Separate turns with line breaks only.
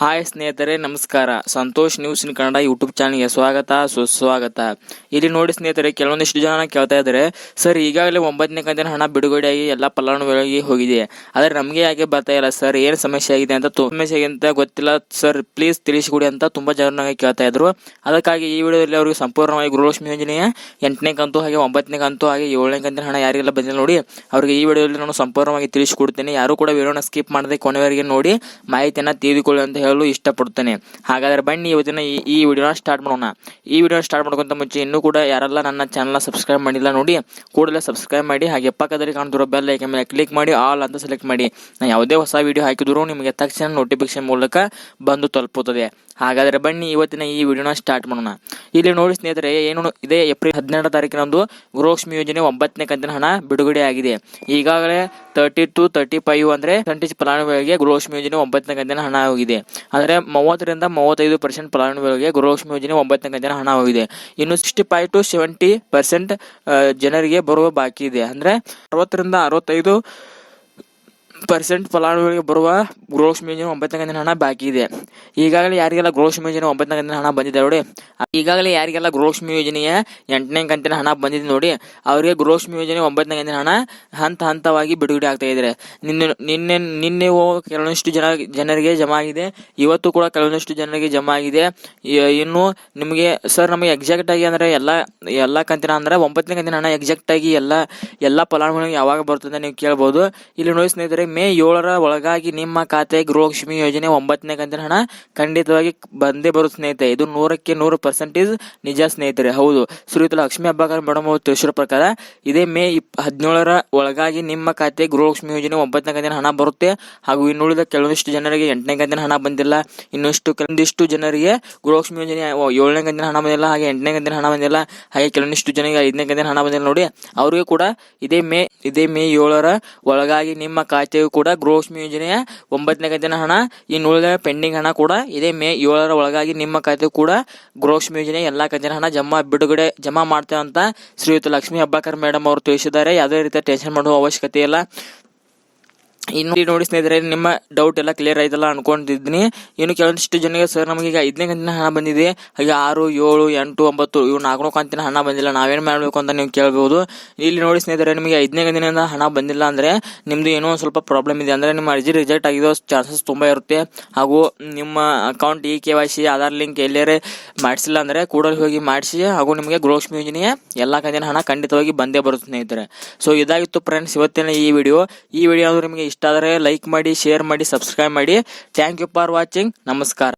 Hi ಸ್ನೇಹಿತರೆ, ನಮಸ್ಕಾರ. Santosh news in Kannada YouTube ಚಾನಲ್ಗೆ ಸ್ವಾಗತ, ಸುಸ್ವಾಗತ. ಇಲ್ಲಿ ನೋಡಿ ಸ್ನೇಹಿತರೆ, ಕೆಲವೊಂದಿಷ್ಟು ಜನ ಕೇಳ್ತಾ ಇದ್ದಾರೆ, ಸರ್, ಈಗಾಗಲೇ ಒಂಬತ್ತನೇ ಕಂತಿನ ಹಣ ಬಿಡುಗಡೆಯಾಗಿ ಎಲ್ಲ ಫಲಾನುಭವಿಗಳಿಗೆ ಹೋಗಿದೆ. ಆದರೆ ನಮಗೆ ಯಾಕೆ ಬರ್ತಾ ಇಲ್ಲ? ಸರ್, ಏನು ಸಮಸ್ಯೆ ಆಗಿದೆ ಅಂತ ಸಮಸ್ಯೆ ಆಗಿದೆ ಅಂತ ಗೊತ್ತಿಲ್ಲ. ಸರ್, ಪ್ಲೀಸ್ ತಿಳಿಸಿಕೊಡಿ ಅಂತ ತುಂಬಾ ಜನ ನನಗೆ ಕೇಳ್ತಾ ಇದ್ರು. ಅದಕ್ಕಾಗಿ ಈ ವಿಡಿಯೋದಲ್ಲಿ ಅವರಿಗೆ ಸಂಪೂರ್ಣವಾಗಿ ಗೃಹಲಕ್ಷ್ಮಿ ಯೋಜನೆಯ ಎಂಟನೇ ಕಂತು ಹಾಗೆ ಒಂಬತ್ತನೇ ಕಂತು ಹಾಗೆ ಏಳನೇ ಕಂತಿನ ಹಣ ಯಾರಿಗೆಲ್ಲ ಬಂದಿಲ್ಲ ನೋಡಿ, ಅವರಿಗೆ ಈ ವಿಡಿಯೋದಲ್ಲಿ ನಾನು ಸಂಪೂರ್ಣವಾಗಿ ತಿಳಿಸಿಕೊಡ್ತೇನೆ. ಯಾರು ಕೂಡ ವಿಡಿಯೋನ ಸ್ಕಿಪ್ ಮಾಡದೆ ಕೊನೆವರೆಗೆ ನೋಡಿ, ಮಾಹಿತಿಯನ್ನು ತಿಳಿದುಕೊಳ್ಳಿ ಅಂತ ಹೇಳಲು ಇಷ್ಟಪಡುತ್ತೇನೆ. ಹಾಗಾದರೆ ಬನ್ನಿ, ಇವತ್ತಿನ ಈ ಈ ವಿಡಿಯೋನ ಸ್ಟಾರ್ಟ್ ಮಾಡೋಣ. ಈ ವಿಡಿಯೋನ ಸ್ಟಾರ್ಟ್ ಮಾಡೋಕ್ಕಿಂತ ಮುಂಚೆ ಇನ್ನೂ ಕೂಡ ಯಾರೆಲ್ಲ ನನ್ನ ಚಾನಲ್ನ ಸಬ್ಸ್ಕ್ರೈಬ್ ಮಾಡಿಲ್ಲ ನೋಡಿ, ಕೂಡಲೇ ಸಬ್ಸ್ಕ್ರೈಬ್ ಮಾಡಿ, ಹಾಗೆ ಪಕ್ಕದಲ್ಲಿ ಕಾಣ್ತಿರೋ ಬೆಲ್ ಐಕನ್ ಮೇಲೆ ಕ್ಲಿಕ್ ಮಾಡಿ ಆಲ್ ಅಂತ ಸೆಲೆಕ್ಟ್ ಮಾಡಿ. ನಾನು ಯಾವುದೇ ಹೊಸ ವಿಡಿಯೋ ಹಾಕಿದರೂ ನಿಮಗೆ ತಕ್ಷಣ ನೋಟಿಫಿಕೇಶನ್ ಮೂಲಕ ಬಂದು ತಲುಪುತ್ತದೆ. ಹಾಗಾದರೆ ಬನ್ನಿ, ಇವತ್ತಿನ ಈ ವಿಡಿಯೋನ ಸ್ಟಾರ್ಟ್ ಮಾಡೋಣ. ಇಲ್ಲಿ ನೋಡಿ ಸ್ನೇಹಿತರೆ, ಏನು ಇದೇ? ಏಪ್ರಿಲ್ ಹದಿನೆಂಟು ತಾರೀಕಿನಂದು ಗೃಹಲಕ್ಷ್ಮಿ ಯೋಜನೆ ಒಂಬತ್ತನೇ ಕಂತಿನ ಹಣ ಬಿಡುಗಡೆ ಆಗಿದೆ. ಈಗಾಗಲೇ ತರ್ಟಿ ಟು ತರ್ಟಿ ಫೈವ್ ಅಂದರೆ ಟ್ವೆಂಟಿ ಫಲಾನುಭವಿಗಳಿಗೆ ಗೃಹಲಕ್ಷ್ಮಿ ಯೋಜನೆ ಒಂಬತ್ತನೇ ಕಂತಿನ ಹಣ ಹೋಗಿದೆ ಅಂದ್ರೆ ಮೂವತ್ತರಿಂದ ಮೂವತ್ತೈದು ಪರ್ಸೆಂಟ್ ಫಲಾನುಭವಿಗಳಿಗೆ ಗೃಹಲಕ್ಷ್ಮಿ ಯೋಜನೆ ಒಂಬತ್ತನೇ ಕಂತಿನ ಹಣ ಹೋಗಿದೆ. ಇನ್ನು sixty five to seventy percent ಜನರಿಗೆ ಬರುವ ಬಾಕಿ ಇದೆ. ಅಂದ್ರೆ ಅರವತ್ತರಿಂದ ಅರವತ್ತೈದು ಪರ್ಸೆಂಟ್ ಫಲಾನುಭವಿಗಳಿಗೆ ಬರುವ ಗೃಹಲಕ್ಷ್ಮಿ ಯೋಜನೆ ಒಂಬತ್ತನೇ ಕಂತಿನ ಹಣ ಬಾಕಿ ಇದೆ. ಈಗಾಗಲೇ ಯಾರಿಗೆಲ್ಲ ಗೃಹಲಕ್ಷ್ಮಿ ಯೋಜನೆ ಒಂಬತ್ತನೇ ಕಂತಿನ ಹಣ ಬಂದಿದೆ ನೋಡಿ. ಈಗಾಗಲೇ ಯಾರಿಗೆಲ್ಲ ಗೃಹಲಕ್ಷ್ಮಿ ಯೋಜನೆಯ ಎಂಟನೇ ಕಂತಿನ ಹಣ ಬಂದಿದೆ ನೋಡಿ. ಅವರಿಗೆ ಗೃಹಲಕ್ಷ್ಮಿ ಯೋಜನೆ ಒಂಬತ್ತನೇ ಕಂತಿನ ಹಣ ಹಂತ ಹಂತವಾಗಿ ಬಿಡುಗಡೆ ಆಗ್ತಾ ಇದ್ದಾರೆ ನಿನ್ನೆ ನಿನ್ನೆ ನಿನ್ನೆ ಕೆಲವೊಂದಿಷ್ಟು ಜನ, ಜನರಿಗೆ ಜಮಾ ಆಗಿದೆ. ಇವತ್ತು ಕೂಡ ಕೆಲವೊಂದಿಷ್ಟು ಜನರಿಗೆ ಜಮಾ ಆಗಿದೆ. ಇನ್ನು ನಿಮಗೆ ಸರ್ ನಮಗೆ ಎಕ್ಸಾಕ್ಟ್ ಆಗಿ ಅಂದ್ರೆ ಎಲ್ಲ ಎಲ್ಲ ಕಂತಿನ ಅಂದರೆ ಒಂಬತ್ತನೇ ಕಂತಿನ ಹಣ ಎಕ್ಸಾಕ್ಟ್ ಆಗಿ ಎಲ್ಲ ಎಲ್ಲ ಫಲಾನುಭವಿಗಳಿಗೆ ಯಾವಾಗ ಬರ್ತದೆ ನೀವು ಕೇಳ್ಬೋದು. ಇಲ್ಲಿ ನೋಡಿ ಸ್ನೇಹಿತರೆ ಮೇ ಏಳರ ಒಳಗಾಗಿ ನಿಮ್ಮ ಖಾತೆ ಗೃಹಲಕ್ಷ್ಮಿ ಯೋಜನೆ ಒಂಬತ್ತನೇ ಕಂತಿನ ಹಣ ಖಂಡಿತವಾಗಿ ಬಂದೇ ಬರುತ್ತೆ ಸ್ನೇಹಿತರೆ. ಇದು ನೂರಕ್ಕೆ ನೂರು ಪರ್ಸೆಂಟೇಜ್ ನಿಜ ಸ್ನೇಹಿತರೆ. ಹೌದು. ಶ್ರೀಯುತ ಲಕ್ಷ್ಮೀ ಹಬ್ಬಾಕರ್ ಮೇಡಮ್ ಅವರು ತಿಳಿಸಿರೋ ಪ್ರಕಾರ ಇದೇ ಮೇ ಇಪ್ ಹದಿನೇಳರ ಒಳಗಾಗಿ ನಿಮ್ಮ ಖಾತೆ ಗೃಹಲಕ್ಷ್ಮಿ ಯೋಜನೆ ಒಂಬತ್ತನೇ ಕಂತಿನ ಹಣ ಬರುತ್ತೆ. ಹಾಗೂ ಇನ್ನುಳಿದ ಕೆಲವೊಂದಿಷ್ಟು ಜನರಿಗೆ ಎಂಟನೇ ಕಂತಿನ ಹಣ ಬಂದಿಲ್ಲ. ಇನ್ನಷ್ಟು ಕೆಲವೊಂದಿಷ್ಟು ಜನರಿಗೆ ಗೃಹಲಕ್ಷ್ಮಿ ಯೋಜನೆ ಏಳನೇ ಕಂತಿನ ಹಣ ಬಂದಿಲ್ಲ. ಹಾಗೆ ಎಂಟನೇ ಕಂತಿನ ಹಣ ಬಂದಿಲ್ಲ. ಹಾಗೆ ಕೆಲವೊಂದಿಷ್ಟು ಜನರಿಗೆ ಐದನೇ ಕಂತಿನ ಹಣ ಬಂದಿಲ್ಲ. ನೋಡಿ, ಅವರಿಗೆ ಕೂಡ ಇದೇ ಮೇ ಇದೇ ಮೇ ಏಳರ ಒಳಗಾಗಿ ನಿಮ್ಮ ಕೂಡ. ಗೃಹಲಕ್ಷ್ಮಿ ಯೋಜನೆಯ ಒಂಬತ್ತನೇ ಕಂತಿನ ಹಣ ಇನ್ನುಳಿದ ಪೆಂಡಿಂಗ್ ಹಣ ಕೂಡ ಇದೇ ಮೇ ಏಳರ ಒಳಗಾಗಿ ನಿಮ್ಮ ಖಾತೆ ಕೂಡ ಗೃಹಲಕ್ಷ್ಮಿ ಯೋಜನೆ ಎಲ್ಲ ಕಂತಿನ ಹಣ ಜಮಾ ಬಿಡುಗಡೆ ಜಮಾ ಮಾಡ್ತೇವೆ ಅಂತ ಶ್ರೀಯುತ ಲಕ್ಷ್ಮೀ ಅಬ್ಬಾಕರ್ ಮೇಡಮ್ ಅವರು ತಿಳಿಸಿದ್ದಾರೆ. ಯಾವುದೇ ರೀತಿಯ ಟೆನ್ಷನ್ ಮಾಡುವ ಅವಶ್ಯಕತೆ ಇಲ್ಲ. ಇನ್ನು ನೋಡಿ ಸ್ನೇಹಿತರೆ, ನಿಮ್ಮ ಡೌಟ್ ಎಲ್ಲ ಕ್ಲಿಯರ್ ಆಯ್ತಲ್ಲ ಅನ್ಕೊಂಡಿದ್ದೀನಿ. ಇನ್ನು ಕೆಲವೊಂದಿಷ್ಟು ಜನರಿಗೆ ಸರ್ ನಮಗೆ ಈಗ ಐದನೇ ಕಂತಿನ ಹಣ ಬಂದಿದೆ. ಹಾಗೆ ಆರು, ಏಳು, ಎಂಟು, ಒಂಬತ್ತು, ಇವು ನಾಲ್ಕನೇ ಕಂತಿನ ಹಣ ಬಂದಿಲ್ಲ. ನಾವೇನು ಮಾಡಬೇಕು ಅಂತ ನೀವು ಕೇಳ್ಬೋದು. ಇಲ್ಲಿ ನೋಡಿ ಸ್ನೇಹಿತರೆ, ನಿಮಗೆ ಐದನೇ ಕಂತಿನಿಂದ ಹಣ ಬಂದಿಲ್ಲ ಅಂದರೆ ನಿಮ್ಮದು ಏನೋ ಒಂದು ಸ್ವಲ್ಪ ಪ್ರಾಬ್ಲಮ್ ಇದೆ. ಅಂದರೆ ನಿಮ್ಮ ಅರ್ಜಿ ರಿಜೆಕ್ಟ್ ಆಗಿರೋ ಚಾನ್ಸಸ್ ತುಂಬ ಇರುತ್ತೆ. ಹಾಗೂ ನಿಮ್ಮ account e K Y C, Aadhaar link ಎಲ್ಲೇ ಮಾಡಿಸಿಲ್ಲ ಅಂದರೆ ಕೂಡಲೇ ಹೋಗಿ ಮಾಡಿಸಿ. ಹಾಗೂ ನಿಮಗೆ ಗೃಹಲಕ್ಷ್ಮಿ ಯೋಜನೆಯ ಎಲ್ಲ ಕಂತಿನ ಹಣ ಖಂಡಿತವಾಗಿ ಬಂದೇ ಬರುತ್ತೆ ಸ್ನೇಹಿತರೆ. ಸೊ ಇದಾಗಿತ್ತು ಫ್ರೆಂಡ್ಸ್ ಇವತ್ತಿನ ಈ ವಿಡಿಯೋ ಈ ವಿಡಿಯೋ ನಿಮಗೆ ಇಷ್ಟ ಆದರೆ ಲೈಕ್ ಮಾಡಿ ಶೇರ್ ಮಾಡಿ ಸಬ್ಸ್ಕ್ರೈಬ್ ಮಾಡಿ. ಥ್ಯಾಂಕ್ ಯು ಫಾರ್ ವಾಚಿಂಗ್ ನಮಸ್ಕಾರ.